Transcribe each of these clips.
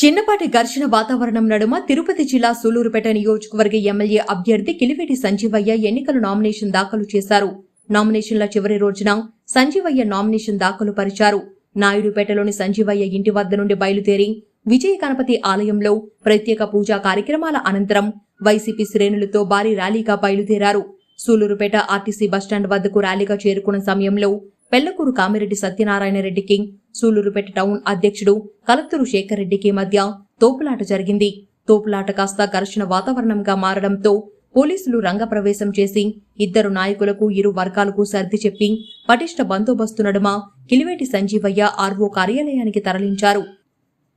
చిన్నపాటి ఘర్షణ వాతావరణం నడుమ తిరుపతి జిల్లా సూలూరుపేట నియోజకవర్గ ఎమ్మెల్యే అభ్యర్థి కిలివేటి సంజీవయ్య ఎన్నికల నామినేషన్ దాఖలు చేశారు. నామినేషన్ల చివరి రోజున సంజీవయ్య నామినేషన్ దాఖలు పరిచారు. నాయుడుపేటలోని సంజీవయ్య ఇంటి వద్ద నుండి బయలుదేరి విజయ గణపతి ఆలయంలో ప్రత్యేక పూజా కార్యక్రమాల అనంతరం వైసీపీ శ్రేణులతో భారీ ర్యాలీగా బయలుదేరారు. సూలూరుపేట ఆర్టీసీ బస్టాండ్ వద్దకు ర్యాలీగా చేరుకున్న సమయంలో పెళ్ళకూరు కామిరెడ్డి సత్యనారాయణ రెడ్డికి సూలూరుపేట టౌన్ అధ్యక్షుడు కలెక్టరు శేఖర్ రెడ్డికి మధ్య తోపులాట జరిగింది. తోపులాట కాస్త ఘర్షణ వాతావరణంగా మారడంతో పోలీసులు రంగప్రవేశం చేసి ఇద్దరు నాయకులకు ఇరు వర్గాలకు సర్ది చెప్పి పటిష్ట బందోబస్తు నడుమ కిలివేటి సంజీవయ్య ఆర్వో కార్యాలయానికి తరలించారు.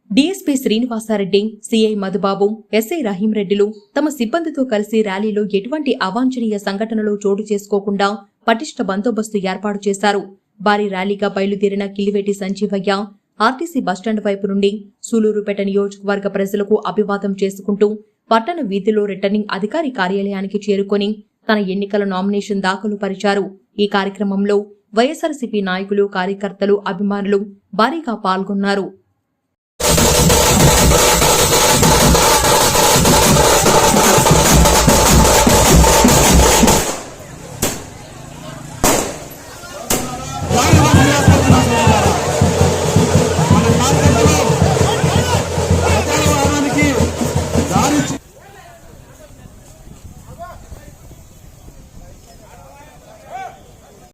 DSP Srinivasa Reddy CI Madhubabu SI రహీంరెడ్డిలు తమ సిబ్బందితో కలిసి ర్యాలీలో ఎటువంటి అవాంఛనీయ సంఘటనలు చోటు చేసుకోకుండా పటిష్ట బందోబస్తు ఏర్పాటు చేశారు. భారీ ర్యాలీగా బయలుదేరిన కిలివేటి సంజీవయ్య ఆర్టీసీ బస్టాండ్ వైపు నుండి సూలూరుపేట నియోజకవర్గ ప్రజలకు అభివాదం చేసుకుంటూ పట్టణ వీధిలో రిటర్నింగ్ అధికారి కార్యాలయానికి చేరుకొని తన ఎన్నికల నామినేషన్ దాఖలు పరిచారు. ఈ కార్యక్రమంలో వైఎస్ఆర్సీపీ నాయకులు కార్యకర్తలు అభిమానులు భారీగా పాల్గొన్నారు.